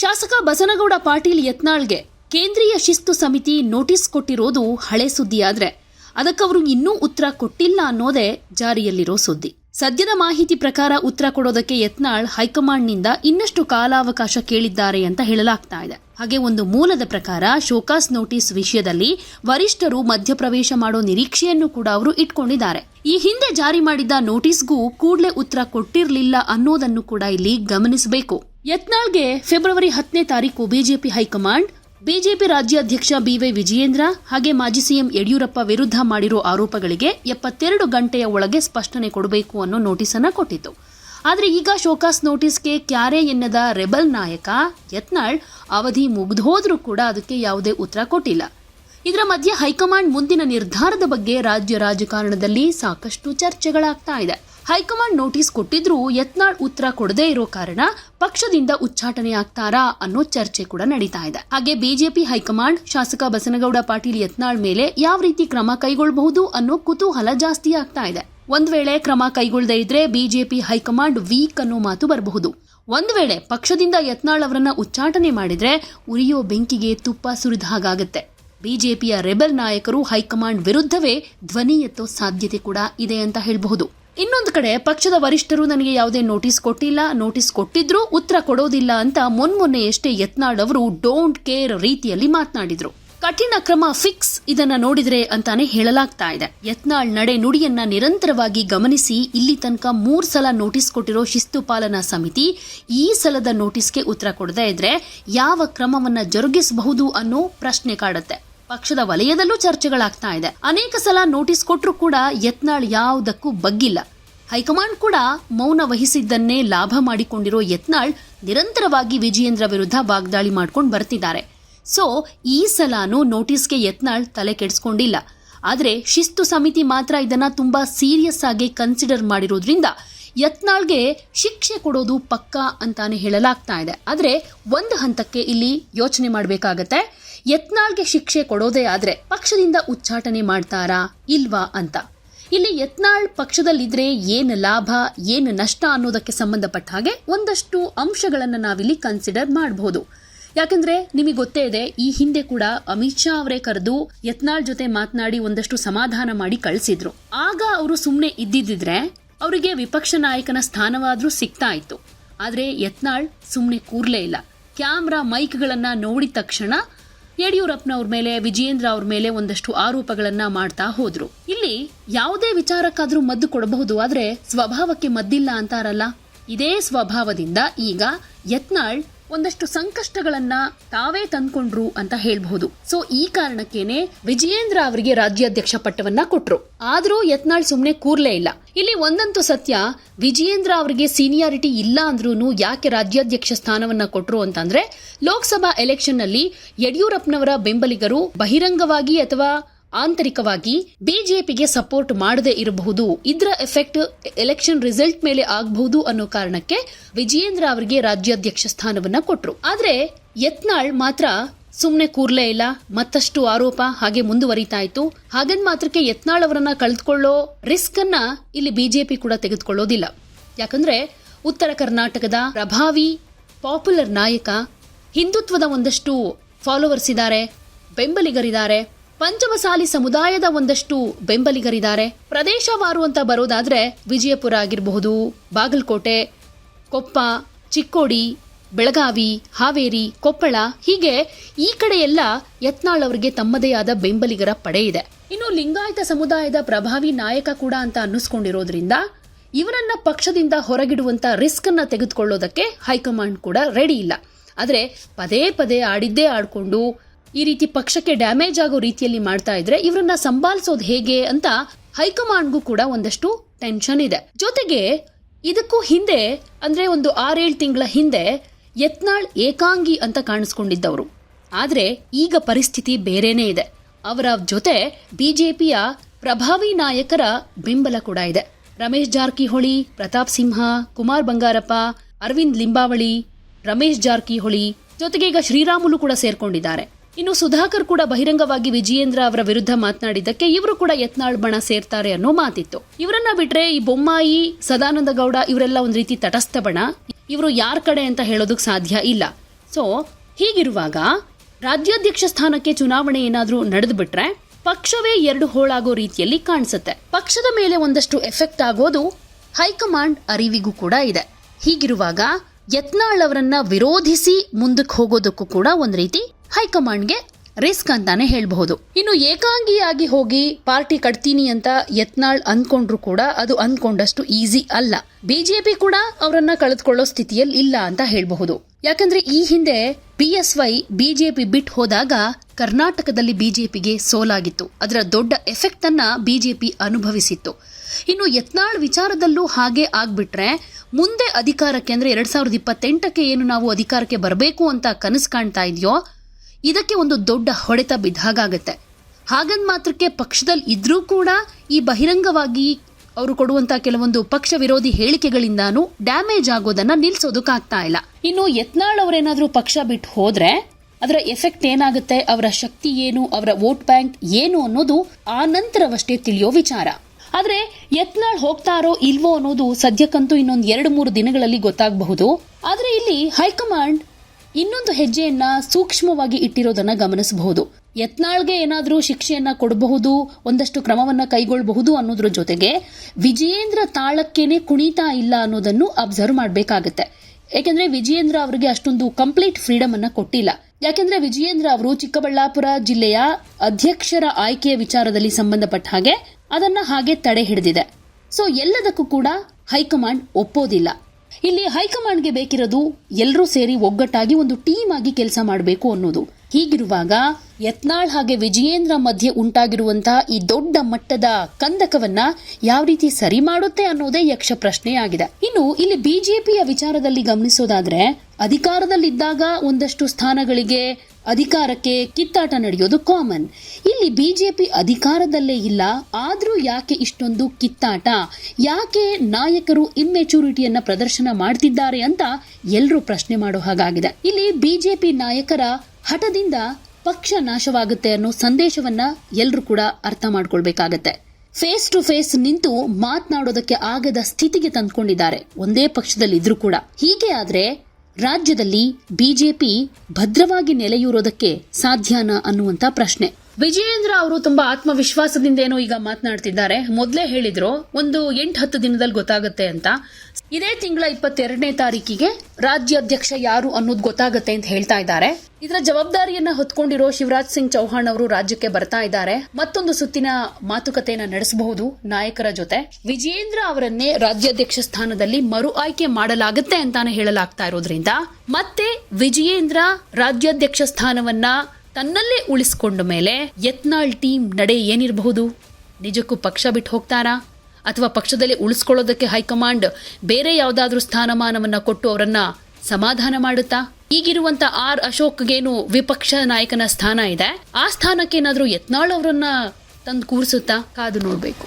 ಶಾಸಕ ಬಸನಗೌಡ ಪಾಟೀಲ್ ಯತ್ನಾಳ್ಗೆ ಕೇಂದ್ರೀಯ ಶಿಸ್ತು ಸಮಿತಿ ನೋಟಿಸ್ ಕೊಟ್ಟಿರೋದು ಹಳೆ ಸುದ್ದಿಯಾದ್ರೆ ಅದಕ್ಕವರು ಇನ್ನೂ ಉತ್ತರ ಕೊಟ್ಟಿಲ್ಲ ಅನ್ನೋದೇ ಜಾರಿಯಲ್ಲಿರೋ ಸುದ್ದಿ. ಸದ್ಯದ ಮಾಹಿತಿ ಪ್ರಕಾರ ಉತ್ತರ ಕೊಡೋದಕ್ಕೆ ಯತ್ನಾಳ್ ಹೈಕಮಾಂಡ್ನಿಂದ ಇನ್ನಷ್ಟು ಕಾಲಾವಕಾಶ ಕೇಳಿದ್ದಾರೆ ಅಂತ ಹೇಳಲಾಗ್ತಾ ಇದೆ. ಹಾಗೆ ಒಂದು ಮೂಲದ ಪ್ರಕಾರ ಶೋಕಾಸ್ ನೋಟಿಸ್ ವಿಷಯದಲ್ಲಿ ವರಿಷ್ಠರು ಮಧ್ಯಪ್ರವೇಶ ಮಾಡೋ ನಿರೀಕ್ಷೆಯನ್ನು ಕೂಡ ಅವರು ಇಟ್ಕೊಂಡಿದ್ದಾರೆ. ಈ ಹಿಂದೆ ಜಾರಿ ಮಾಡಿದ್ದ ನೋಟಿಸ್ಗೂ ಕೂಡಲೇ ಉತ್ತರ ಕೊಟ್ಟಿರಲಿಲ್ಲ ಅನ್ನೋದನ್ನು ಕೂಡ ಇಲ್ಲಿ ಗಮನಿಸಬೇಕು. ಯತ್ನಾಳ್ಗೆ ಫೆಬ್ರವರಿ ಹತ್ತನೇ ತಾರೀಕು ಬಿಜೆಪಿ ಹೈಕಮಾಂಡ್, ಬಿಜೆಪಿ ರಾಜ್ಯಾಧ್ಯಕ್ಷ ಬಿವೈ ವಿಜಯೇಂದ್ರ ಹಾಗೆ ಮಾಜಿ ಸಿಎಂ ಯಡಿಯೂರಪ್ಪ ವಿರುದ್ಧ ಮಾಡಿರೋ ಆರೋಪಗಳಿಗೆ ಎಪ್ಪತ್ತೆರಡು ಗಂಟೆಯ ಒಳಗೆ ಸ್ಪಷ್ಟನೆ ಕೊಡಬೇಕು ಅನ್ನೋ ನೋಟಿಸ್ ಅನ್ನ ಕೊಟ್ಟಿತ್ತು. ಆದರೆ ಈಗ ಶೋಕಾಸ್ ನೋಟಿಸ್ಗೆ ಕ್ಯಾರೆ ಎನ್ನದ ರೆಬಲ್ ನಾಯಕ ಯತ್ನಾಳ್ ಅವಧಿ ಮುಗ್ದೋದ್ರೂ ಕೂಡ ಅದಕ್ಕೆ ಯಾವುದೇ ಉತ್ತರ ಕೊಟ್ಟಿಲ್ಲ. ಇದರ ಮಧ್ಯೆ ಹೈಕಮಾಂಡ್ ಮುಂದಿನ ನಿರ್ಧಾರದ ಬಗ್ಗೆ ರಾಜ್ಯ ರಾಜಕಾರಣದಲ್ಲಿ ಸಾಕಷ್ಟು ಚರ್ಚೆಗಳಾಗ್ತಾ ಇದೆ. ಹೈಕಮಾಂಡ್ ನೋಟಿಸ್ ಕೊಟ್ಟಿದ್ರೂ ಯತ್ನಾಳ್ ಉತ್ತರ ಕೊಡದೇ ಇರೋ ಕಾರಣ ಪಕ್ಷದಿಂದ ಉಚ್ಚಾಟನೆ ಆಗ್ತಾರಾ ಅನ್ನೋ ಚರ್ಚೆ ಕೂಡ ನಡೀತಾ ಇದೆ. ಹಾಗೆ ಬಿಜೆಪಿ ಹೈಕಮಾಂಡ್ ಶಾಸಕ ಬಸನಗೌಡ ಪಾಟೀಲ್ ಯತ್ನಾಳ್ ಮೇಲೆ ಯಾವ ರೀತಿ ಕ್ರಮ ಕೈಗೊಳ್ಳಬಹುದು ಅನ್ನೋ ಕುತೂಹಲ ಜಾಸ್ತಿ ಆಗ್ತಾ ಇದೆ. ಒಂದ್ ವೇಳೆ ಕ್ರಮ ಕೈಗೊಳ್ಳದೇ ಇದ್ರೆ ಬಿಜೆಪಿ ಹೈಕಮಾಂಡ್ ವೀಕ್ ಅನ್ನೋ ಮಾತು ಬರಬಹುದು. ಒಂದ್ ವೇಳೆ ಪಕ್ಷದಿಂದ ಯತ್ನಾಳ್ ಅವರನ್ನ ಉಚ್ಚಾಟನೆ ಮಾಡಿದ್ರೆ ಉರಿಯೋ ಬೆಂಕಿಗೆ ತುಪ್ಪ ಸುರಿದ ಹಾಗಾಗತ್ತೆ. ಬಿಜೆಪಿಯ ರೆಬಲ್ ನಾಯಕರು ಹೈಕಮಾಂಡ್ ವಿರುದ್ಧವೇ ಧ್ವನಿ ಎತ್ತೋ ಸಾಧ್ಯತೆ ಕೂಡ ಇದೆ ಅಂತ ಹೇಳಬಹುದು. ಇನ್ನೊಂದು ಕಡೆ ಪಕ್ಷದ ವರಿಷ್ಠರು ನನಗೆ ಯಾವುದೇ ನೋಟಿಸ್ ಕೊಟ್ಟಿಲ್ಲ, ನೋಟಿಸ್ ಕೊಟ್ಟಿದ್ರು ಉತ್ತರ ಕೊಡೋದಿಲ್ಲ ಅಂತ ಮೊನ್ಮೊನ್ನೆಯಷ್ಟೇ ಯತ್ನಾಳ್ ಅವರು ಡೋಂಟ್ ಕೇರ್ ರೀತಿಯಲ್ಲಿ ಮಾತನಾಡಿದ್ರು. ಕಠಿಣ ಕ್ರಮ ಫಿಕ್ಸ್ ಇದನ್ನ ನೋಡಿದ್ರೆ ಅಂತಾನೆ ಹೇಳಲಾಗ್ತಾ ಇದೆ. ಯತ್ನಾಳ್ ನಡೆ ನುಡಿಯನ್ನ ನಿರಂತರವಾಗಿ ಗಮನಿಸಿ ಇಲ್ಲಿ ತನಕ ಮೂರ್ ಸಲ ನೋಟಿಸ್ ಕೊಟ್ಟಿರೋ ಶಿಸ್ತು ಪಾಲನಾ ಸಮಿತಿ ಈ ಸಲದ ನೋಟಿಸ್ಗೆ ಉತ್ತರ ಕೊಡದೇ ಇದ್ರೆ ಯಾವ ಕ್ರಮವನ್ನ ಜರುಗಿಸಬಹುದು ಅನ್ನೋ ಪ್ರಶ್ನೆ ಕಾಡುತ್ತೆ. ಪಕ್ಷದ ವಲಯದಲ್ಲೂ ಚರ್ಚೆಗಳಾಗ್ತಾ ಇದೆ. ಅನೇಕ ಸಲ ನೋಟಿಸ್ ಕೊಟ್ಟರೂ ಕೂಡ ಯತ್ನಾಳ್ ಯಾವುದಕ್ಕೂ ಬಗ್ಗಿಲ್ಲ. ಹೈಕಮಾಂಡ್ ಕೂಡ ಮೌನ ವಹಿಸಿದ್ದನ್ನೇ ಲಾಭ ಮಾಡಿಕೊಂಡಿರೋ ಯತ್ನಾಳ್ ನಿರಂತರವಾಗಿ ವಿಜಯೇಂದ್ರ ವಿರುದ್ಧ ವಾಗ್ದಾಳಿ ಮಾಡ್ಕೊಂಡು ಬರ್ತಿದ್ದಾರೆ. ಸೊ, ಈ ಸಲಾನು ನೋಟಿಸ್ಗೆ ಯತ್ನಾಳ್ ತಲೆ ಕೆಡಿಸ್ಕೊಂಡಿಲ್ಲ. ಆದರೆ ಶಿಸ್ತು ಸಮಿತಿ ಮಾತ್ರ ಇದನ್ನ ತುಂಬಾ ಸೀರಿಯಸ್ ಆಗಿ ಕನ್ಸಿಡರ್ ಮಾಡಿರೋದ್ರಿಂದ ಯತ್ನಾಳ್ಗೆ ಶಿಕ್ಷೆ ಕೊಡೋದು ಪಕ್ಕಾ ಅಂತಾನೆ ಹೇಳಲಾಗ್ತಾ ಇದೆ. ಆದರೆ ಒಂದು ಹಂತಕ್ಕೆ ಇಲ್ಲಿ ಯೋಚನೆ ಮಾಡಬೇಕಾಗತ್ತೆ. ಯತ್ನಾಳ್ಗೆ ಶಿಕ್ಷೆ ಕೊಡೋದೇ ಆದರೆ ಪಕ್ಷದಿಂದ ಉಚ್ಚಾಟನೆ ಮಾಡ್ತಾರಾ ಇಲ್ವಾ ಅಂತ. ಇಲ್ಲಿ ಯತ್ನಾಳ್ ಪಕ್ಷದಲ್ಲಿದ್ರೆ ಏನು ಲಾಭ, ಏನು ನಷ್ಟ ಅನ್ನೋದಕ್ಕೆ ಸಂಬಂಧಪಟ್ಟ ಹಾಗೆ ಒಂದಷ್ಟು ಅಂಶಗಳನ್ನು ನಾವಿಲ್ಲಿ ಕನ್ಸಿಡರ್ ಮಾಡಬಹುದು ಯಾಕಂದ್ರೆ ನಿಮಗೆ ಗೊತ್ತೇ ಇದೆ, ಈ ಹಿಂದೆ ಕೂಡ ಅಮಿತ್ ಶಾ ಅವರೇ ಕರೆದು ಯತ್ನಾಳ್ ಜೊತೆ ಮಾತನಾಡಿ ಒಂದಷ್ಟು ಸಮಾಧಾನ ಮಾಡಿ ಕಳಿಸಿದ್ರು. ಆಗ ಅವರು ಸುಮ್ಮನೆ ಇದ್ದಿದ್ರೆ ಅವರಿಗೆ ವಿಪಕ್ಷ ನಾಯಕನ ಸ್ಥಾನವಾದರೂ ಸಿಗ್ತಾ ಇತ್ತು. ಆದರೆ ಯತ್ನಾಳ್ ಸುಮ್ಮನೆ ಕೂರ್ಲೇ ಇಲ್ಲ. ಕ್ಯಾಮ್ರಾ ಮೈಕ್ಗಳನ್ನು ನೋಡಿದ ತಕ್ಷಣ ಯಡಿಯೂರಪ್ಪನವ್ರ ಮೇಲೆ, ವಿಜಯೇಂದ್ರ ಅವ್ರ ಮೇಲೆ ಒಂದಷ್ಟು ಆರೋಪಗಳನ್ನ ಮಾಡ್ತಾ ಹೋದ್ರು. ಇಲ್ಲಿ ಯಾವುದೇ ವಿಚಾರಕ್ಕಾದ್ರೂ ಮದ್ದು ಕೊಡಬಹುದು, ಆದರೆ ಸ್ವಭಾವಕ್ಕೆ ಮದ್ದಿಲ್ಲ ಅಂತಾರಲ್ಲ? ಇದೇ ಸ್ವಭಾವದಿಂದ ಈಗ ಯತ್ನಾಳ್ ಒಂದಷ್ಟು ಸಂಕಷ್ಟಗಳನ್ನ ತಾವೇ ತಂದ್ಕೊಂಡ್ರು ಅಂತ ಹೇಳಬಹುದು. ಸೊ ಈ ಕಾರಣಕ್ಕೇನೆ ವಿಜಯೇಂದ್ರ ಅವರಿಗೆ ರಾಜ್ಯಾಧ್ಯಕ್ಷ ಪಟ್ಟವನ್ನ ಕೊಟ್ರು. ಆದ್ರೂ ಯತ್ನಾಳ್ ಸುಮ್ನೆ ಕೂರ್ಲೇ ಇಲ್ಲ. ಇಲ್ಲಿ ಒಂದಂತೂ ಸತ್ಯ, ವಿಜಯೇಂದ್ರ ಅವರಿಗೆ ಸೀನಿಯಾರಿಟಿ ಇಲ್ಲ ಅಂದ್ರೂ ಯಾಕೆ ರಾಜ್ಯಾಧ್ಯಕ್ಷ ಸ್ಥಾನವನ್ನ ಕೊಟ್ರು ಅಂತಂದ್ರೆ, ಲೋಕಸಭಾ ಎಲೆಕ್ಷನ್ನಲ್ಲಿ ಯಡಿಯೂರಪ್ಪನವರ ಬೆಂಬಲಿಗರು ಬಹಿರಂಗವಾಗಿ ಅಥವಾ ಆಂತರಿಕವಾಗಿ ಬಿಜೆಪಿಗೆ ಸಪೋರ್ಟ್ ಮಾಡದೇ ಇರಬಹುದು. ಇದರ ಎಫೆಕ್ಟ್ ಎಲೆಕ್ಷನ್ ರಿಸಲ್ಟ್ ಮೇಲೆ ಆಗಬಹುದು ಅನ್ನೋ ಕಾರಣಕ್ಕೆ ವಿಜಯೇಂದ್ರ ಅವರಿಗೆ ರಾಜ್ಯಾಧ್ಯಕ್ಷ ಸ್ಥಾನವನ್ನ ಕೊಟ್ಟರು ಆದರೆ ಯತ್ನಾಳ್ ಮಾತ್ರ ಸುಮ್ಮನೆ ಕೂರ್ಲೇ ಇಲ್ಲ. ಮತ್ತಷ್ಟು ಆರೋಪ ಹಾಗೆ ಮುಂದುವರಿತಾ ಇತ್ತು. ಹಾಗನ್ ಮಾತ್ರಕ್ಕೆ ಯತ್ನಾಳ್ ಅವರನ್ನ ಕಳೆದುಕೊಳ್ಳೋ ರಿಸ್ಕ್ ಅನ್ನ ಇಲ್ಲಿ ಬಿಜೆಪಿ ಕೂಡ ತೆಗೆದುಕೊಳ್ಳೋದಿಲ್ಲ. ಯಾಕಂದ್ರೆ ಉತ್ತರ ಕರ್ನಾಟಕದ ಪ್ರಭಾವಿ, ಪಾಪ್ಯುಲರ್ ನಾಯಕ ಹಿಂದುತ್ವದ ಒಂದಷ್ಟು ಫಾಲೋವರ್ಸ್ ಇದ್ದಾರೆ, ಬೆಂಬಲಿಗರಿದ್ದಾರೆ. ಪಂಚಮಸಾಲಿ ಸಮುದಾಯದ ಒಂದಷ್ಟು ಬೆಂಬಲಿಗರಿದ್ದಾರೆ. ಪ್ರದೇಶವಾರು ಅಂತ ಬರೋದಾದ್ರೆ ವಿಜಯಪುರ ಆಗಿರಬಹುದು, ಬಾಗಲಕೋಟೆ, ಕೊಪ್ಪ, ಚಿಕ್ಕೋಡಿ, ಬೆಳಗಾವಿ, ಹಾವೇರಿ, ಕೊಪ್ಪಳ, ಹೀಗೆ ಈ ಕಡೆ ಎಲ್ಲ ಯತ್ನಾಳ್ ಅವರಿಗೆ ತಮ್ಮದೇ ಆದ ಬೆಂಬಲಿಗರ ಪಡೆ ಇದೆ. ಇನ್ನು ಲಿಂಗಾಯತ ಸಮುದಾಯದ ಪ್ರಭಾವಿ ನಾಯಕ ಕೂಡ ಅಂತ ಅನ್ನಿಸ್ಕೊಂಡಿರೋದ್ರಿಂದ ಇವರನ್ನ ಪಕ್ಷದಿಂದ ಹೊರಗಿಡುವಂತ ರಿಸ್ಕ್ ಅನ್ನ ತೆಗೆದುಕೊಳ್ಳೋದಕ್ಕೆ ಹೈಕಮಾಂಡ್ ಕೂಡ ರೆಡಿ ಇಲ್ಲ. ಆದ್ರೆ ಪದೇ ಪದೇ ಆಡಿದ್ದೇ ಆಡ್ಕೊಂಡು ಈ ರೀತಿ ಪಕ್ಷಕ್ಕೆ ಡ್ಯಾಮೇಜ್ ಆಗೋ ರೀತಿಯಲ್ಲಿ ಮಾಡ್ತಾ ಇದ್ರೆ ಇವರನ್ನ ಸಂಭಾಲಿಸೋದು ಹೇಗೆ ಅಂತ ಹೈಕಮಾಂಡ್ಗೂ ಕೂಡ ಒಂದಷ್ಟು ಟೆನ್ಷನ್ ಇದೆ. ಜೊತೆಗೆ ಇದಕ್ಕೂ ಹಿಂದೆ, ಅಂದ್ರೆ ಒಂದು ಆರೇಳು ತಿಂಗಳ ಹಿಂದೆ ಯತ್ನಾಳ್ ಏಕಾಂಗಿ ಅಂತ ಕಾಣಿಸ್ಕೊಂಡಿದ್ದವರು. ಆದ್ರೆ ಈಗ ಪರಿಸ್ಥಿತಿ ಬೇರೆನೇ ಇದೆ. ಅವರ ಜೊತೆ ಬಿಜೆಪಿಯ ಪ್ರಭಾವಿ ನಾಯಕರ ಬೆಂಬಲ ಕೂಡ ಇದೆ. ರಮೇಶ್ ಜಾರಕಿಹೊಳಿ, ಪ್ರತಾಪ್ ಸಿಂಹ, ಕುಮಾರ್ ಬಂಗಾರಪ್ಪ, ಅರವಿಂದ್ ಲಿಂಬಾವಳಿ, ರಮೇಶ್ ಜಾರಕಿಹೊಳಿ ಜೊತೆಗೆ ಈಗ ಶ್ರೀರಾಮುಲು ಕೂಡ ಸೇರ್ಕೊಂಡಿದ್ದಾರೆ. ಇನ್ನು ಸುಧಾಕರ್ ಕೂಡ ಬಹಿರಂಗವಾಗಿ ವಿಜಯೇಂದ್ರ ಅವರ ವಿರುದ್ಧ ಮಾತನಾಡಿದ್ದಕ್ಕೆ ಇವರು ಕೂಡ ಯತ್ನಾಳ್ ಬಣ ಸೇರ್ತಾರೆ ಅನ್ನೋ ಮಾತಿತ್ತು. ಇವರನ್ನ ಬಿಟ್ರೆ ಈ ಬೊಮ್ಮಾಯಿ, ಸದಾನಂದ ಗೌಡ ಇವರೆಲ್ಲ ಒಂದು ರೀತಿ ತಟಸ್ಥ ಬಣ. ಇವರು ಯಾರ ಕಡೆ ಅಂತ ಹೇಳೋದಕ್ಕೆ ಸಾಧ್ಯ ಇಲ್ಲ. ಸೊ ಹೀಗಿರುವಾಗ ರಾಜ್ಯಾಧ್ಯಕ್ಷ ಸ್ಥಾನಕ್ಕೆ ಚುನಾವಣೆ ಏನಾದರೂ ನಡೆದು ಬಿಟ್ರೆ ಪಕ್ಷವೇ ಎರಡು ಹೋಳಾಗೋ ರೀತಿಯಲ್ಲಿ ಕಾಣಿಸುತ್ತೆ. ಪಕ್ಷದ ಮೇಲೆ ಒಂದಷ್ಟು ಎಫೆಕ್ಟ್ ಆಗೋದು ಹೈಕಮಾಂಡ್ ಅರಿವಿಗೂ ಕೂಡ ಇದೆ. ಹೀಗಿರುವಾಗ ಯತ್ನಾಳ್ ಅವರನ್ನ ವಿರೋಧಿಸಿ ಮುಂದಕ್ಕೆ ಹೋಗೋದಕ್ಕೂ ಕೂಡ ಒಂದು ರೀತಿ ಹೈಕಮಾಂಡ್ಗೆ ರಿಸ್ಕ್ ಅಂತಾನೆ ಹೇಳಬಹುದು. ಇನ್ನು ಏಕಾಂಗಿಯಾಗಿ ಹೋಗಿ ಪಾರ್ಟಿ ಕಟ್ತೀನಿ ಅಂತ ಯತ್ನಾಳ್ ಅಂದ್ಕೊಂಡ್ರು ಕೂಡ ಅದು ಅಂದ್ಕೊಂಡಷ್ಟು ಈಸಿ ಅಲ್ಲ. ಬಿಜೆಪಿ ಕೂಡ ಅವರನ್ನ ಕಳೆದುಕೊಳ್ಳೋ ಸ್ಥಿತಿಯಲ್ಲಿ ಇಲ್ಲ ಅಂತ ಹೇಳಬಹುದು. ಯಾಕಂದ್ರೆ ಈ ಹಿಂದೆ ಪಿ ಎಸ್ ವೈ ಬಿಜೆಪಿ ಬಿಟ್ಟು ಹೋದಾಗ ಕರ್ನಾಟಕದಲ್ಲಿ ಬಿಜೆಪಿಗೆ ಸೋಲಾಗಿತ್ತು. ಅದರ ದೊಡ್ಡ ಎಫೆಕ್ಟ್ ಅನ್ನ ಬಿಜೆಪಿ ಅನುಭವಿಸಿತ್ತು. ಇನ್ನು ಯತ್ನಾಳ್ ವಿಚಾರದಲ್ಲೂ ಹಾಗೆ ಆಗ್ಬಿಟ್ರೆ ಮುಂದೆ ಅಧಿಕಾರಕ್ಕೆ ಅಂದ್ರೆ ಎರಡ್ ಸಾವಿರದ ಇಪ್ಪತ್ತೆಂಟಕ್ಕೆ ಏನು ನಾವು ಅಧಿಕಾರಕ್ಕೆ ಬರಬೇಕು ಅಂತ ಕನಸು ಕಾಣ್ತಾ ಇದೆಯೋ ಇದಕ್ಕೆ ಒಂದು ದೊಡ್ಡ ಹೊಡೆತ ಬಿದ್ದ ಹಾಗಂದ ಹಾಗಂದ್ ಮಾತ್ರಕ್ಕೆ ಪಕ್ಷದಲ್ಲಿ ಇದ್ರೂ ಕೂಡ ಈ ಬಹಿರಂಗವಾಗಿ ಅವರು ಕೊಡುವಂತ ಕೆಲವೊಂದು ಪಕ್ಷ ವಿರೋಧಿ ಹೇಳಿಕೆಗಳಿಂದಾನು ಡ್ಯಾಮೇಜ್ ಆಗೋದನ್ನ ನಿಲ್ಸೋದಕ್ಕಾಗ್ತಾ ಇಲ್ಲ. ಇನ್ನು ಯತ್ನಾಳ್ ಅವರೇನಾದ್ರೂ ಪಕ್ಷ ಬಿಟ್ಟು ಹೋದ್ರೆ ಅದರ ಎಫೆಕ್ಟ್ ಏನಾಗುತ್ತೆ, ಅವರ ಶಕ್ತಿ ಏನು, ಅವರ ವೋಟ್ ಬ್ಯಾಂಕ್ ಏನು ಅನ್ನೋದು ಆ ನಂತರವಷ್ಟೇ ತಿಳಿಯೋ ವಿಚಾರ. ಆದ್ರೆ ಯತ್ನಾಳ್ ಹೋಗ್ತಾರೋ ಇಲ್ವೋ ಅನ್ನೋದು ಸದ್ಯಕ್ಕಂತೂ ಇನ್ನೊಂದು ಎರಡು ಮೂರು ದಿನಗಳಲ್ಲಿ ಗೊತ್ತಾಗಬಹುದು. ಆದ್ರೆ ಇಲ್ಲಿ ಹೈಕಮಾಂಡ್ ಇನ್ನೊಂದು ಹೆಜ್ಜೆಯನ್ನ ಸೂಕ್ಷ್ಮವಾಗಿ ಇಟ್ಟಿರೋದನ್ನ ಗಮನಿಸಬಹುದು. ಯತ್ನಾಳ್ಗೆ ಏನಾದರೂ ಶಿಕ್ಷೆಯನ್ನ ಕೊಡಬಹುದು, ಒಂದಷ್ಟು ಕ್ರಮವನ್ನ ಕೈಗೊಳ್ಳಬಹುದು ಅನ್ನೋದ್ರ ಜೊತೆಗೆ ವಿಜಯೇಂದ್ರ ತಾಳಕ್ಕೇನೆ ಕುಣಿತಾ ಇಲ್ಲ ಅನ್ನೋದನ್ನು ಅಬ್ಸರ್ವ್ ಮಾಡಬೇಕಾಗತ್ತೆ. ಯಾಕೆಂದ್ರೆ ವಿಜಯೇಂದ್ರ ಅವರಿಗೆ ಅಷ್ಟೊಂದು ಕಂಪ್ಲೀಟ್ ಫ್ರೀಡಮ್ ಅನ್ನ ಕೊಟ್ಟಿಲ್ಲ. ಯಾಕೆಂದ್ರೆ ವಿಜಯೇಂದ್ರ ಅವರು ಚಿಕ್ಕಬಳ್ಳಾಪುರ ಜಿಲ್ಲೆಯ ಅಧ್ಯಕ್ಷರ ಆಯ್ಕೆಯ ವಿಚಾರದಲ್ಲಿ ಸಂಬಂಧಪಟ್ಟ ಹಾಗೆ ಅದನ್ನ ಹಾಗೆ ತಡೆ ಹಿಡಿದಿದೆ. ಸೊ ಎಲ್ಲದಕ್ಕೂ ಕೂಡ ಹೈಕಮಾಂಡ್ ಒಪ್ಪೋದಿಲ್ಲ. ಇಲ್ಲಿ ಹೈಕಮಾಂಡ್ಗೆ ಬೇಕಿರೋದು ಎಲ್ಲರೂ ಸೇರಿ ಒಗ್ಗಟ್ಟಾಗಿ ಒಂದು ಟೀಮ್ ಆಗಿ ಕೆಲಸ ಮಾಡಬೇಕು ಅನ್ನೋದು. ಹೀಗಿರುವಾಗ ಯತ್ನಾಳ್ ಹಾಗೆ ವಿಜಯೇಂದ್ರ ಮಧ್ಯೆ ಉಂಟಾಗಿರುವಂತಹ ಈ ದೊಡ್ಡ ಮಟ್ಟದ ಕಂದಕವನ್ನ ಯಾವ ರೀತಿ ಸರಿ ಮಾಡುತ್ತೆ ಅನ್ನೋದೇ ಯಕ್ಷ ಪ್ರಶ್ನೆಯಾಗಿದೆ ಇನ್ನು ಇಲ್ಲಿ ಬಿಜೆಪಿಯ ವಿಚಾರದಲ್ಲಿ ಗಮನಿಸೋದಾದ್ರೆ ಅಧಿಕಾರದಲ್ಲಿದ್ದಾಗ ಒಂದಷ್ಟು ಸ್ಥಾನಗಳಿಗೆ ಅಧಿಕಾರಕ್ಕೆ ಕಿತ್ತಾಟ ನಡೆಯೋದು ಕಾಮನ್ ಇಲ್ಲಿ ಬಿಜೆಪಿ ಅಧಿಕಾರದಲ್ಲೇ ಇಲ್ಲ, ಆದರೂ ಯಾಕೆ ಇಷ್ಟೊಂದು ಕಿತ್ತಾಟ? ಯಾಕೆ ನಾಯಕರು ಇಮ್ಮೆಚೂರಿಟಿಯನ್ನ ಪ್ರದರ್ಶನ ಮಾಡ್ತಿದ್ದಾರೆ ಅಂತ ಎಲ್ಲರೂ ಪ್ರಶ್ನೆ ಮಾಡೋ ಹಾಗಾಗಿದೆ. ಇಲ್ಲಿ ಬಿಜೆಪಿ ನಾಯಕರ ಹಠದಿಂದ ಪಕ್ಷ ನಾಶವಾಗುತ್ತೆ ಅನ್ನೋ ಸಂದೇಶವನ್ನ ಎಲ್ಲರೂ ಕೂಡ ಅರ್ಥ ಮಾಡ್ಕೊಳ್ಬೇಕಾಗತ್ತೆ. ಫೇಸ್ ಟು ಫೇಸ್ ನಿಂತು ಮಾತನಾಡೋದಕ್ಕೆ ಆಗದ ಸ್ಥಿತಿಗೆ ತಂದ್ಕೊಂಡಿದ್ದಾರೆ. ಒಂದೇ ಪಕ್ಷದಲ್ಲಿ ಇದ್ರೂ ಕೂಡ. ಹೀಗೆ ಆದ್ರೆ ರಾಜ್ಯದಲ್ಲಿ ಬಿಜೆಪಿ ಭದ್ರವಾಗಿ ನೆಲೆಯೂರೋದಕ್ಕೆ ಸಾಧ್ಯನಾ ಅನ್ನುವಂತ ಪ್ರಶ್ನೆ. ವಿಜಯೇಂದ್ರ ಅವರು ತುಂಬಾ ಆತ್ಮವಿಶ್ವಾಸದಿಂದ ಏನೋ ಈಗ ಮಾತನಾಡ್ತಿದ್ದಾರೆ. ಮೊದಲೇ ಹೇಳಿದ್ರು, ಒಂದು ಎಂಟು ಹತ್ತು ದಿನದಲ್ಲಿ ಗೊತ್ತಾಗುತ್ತೆ ಅಂತ. ಇದೇ ತಿಂಗಳ ಇಪ್ಪತ್ತೆರಡನೇ ತಾರೀಕಿಗೆ ರಾಜ್ಯಾಧ್ಯಕ್ಷ ಯಾರು ಅನ್ನೋದು ಗೊತ್ತಾಗುತ್ತೆ ಅಂತ ಹೇಳ್ತಾ ಇದ್ದಾರೆ. ಇದರ ಜವಾಬ್ದಾರಿಯನ್ನ ಹೊತ್ಕೊಂಡಿರೋ ಶಿವರಾಜ್ ಸಿಂಗ್ ಚೌಹಾಣ್ ಅವರು ರಾಜ್ಯಕ್ಕೆ ಬರ್ತಾ ಇದ್ದಾರೆ. ಮತ್ತೊಂದು ಸುತ್ತಿನ ಮಾತುಕತೆಯನ್ನ ನಡೆಸಬಹುದು ನಾಯಕರ ಜೊತೆ. ವಿಜಯೇಂದ್ರ ಅವರನ್ನೇ ರಾಜ್ಯಾಧ್ಯಕ್ಷ ಸ್ಥಾನದಲ್ಲಿ ಮರು ಆಯ್ಕೆ ಮಾಡಲಾಗುತ್ತೆ ಅಂತಾನೆ ಹೇಳಲಾಗ್ತಾ ಇರೋದ್ರಿಂದ, ಮತ್ತೆ ವಿಜಯೇಂದ್ರ ರಾಜ್ಯಾಧ್ಯಕ್ಷ ಸ್ಥಾನವನ್ನ ತನ್ನಲ್ಲೇ ಉಳಿಸ್ಕೊಂಡ ಮೇಲೆ ಯತ್ನಾಳ್ ಟೀಮ್ ನಡೆ ಏನಿರಬಹುದು? ನಿಜಕ್ಕೂ ಪಕ್ಷ ಬಿಟ್ಟು ಹೋಗ್ತಾರಾ? ಅಥವಾ ಪಕ್ಷದಲ್ಲಿ ಉಳಿಸ್ಕೊಳ್ಳೋದಕ್ಕೆ ಹೈಕಮಾಂಡ್ ಬೇರೆ ಯಾವುದಾದ್ರೂ ಸ್ಥಾನಮಾನವನ್ನ ಕೊಟ್ಟು ಅವರನ್ನ ಸಮಾಧಾನ ಮಾಡುತ್ತಾ? ಈಗಿರುವಂತ ಆರ್ ಅಶೋಕ್ಗೇನು ವಿಪಕ್ಷ ನಾಯಕನ ಸ್ಥಾನ ಇದೆ? ಆ ಸ್ಥಾನಕ್ಕೇನಾದ್ರೂ ಯತ್ನಾಳ್ ಅವರನ್ನ ತಂದು ಕೂರಿಸುತ್ತಾ? ಕಾದು ನೋಡ್ಬೇಕು.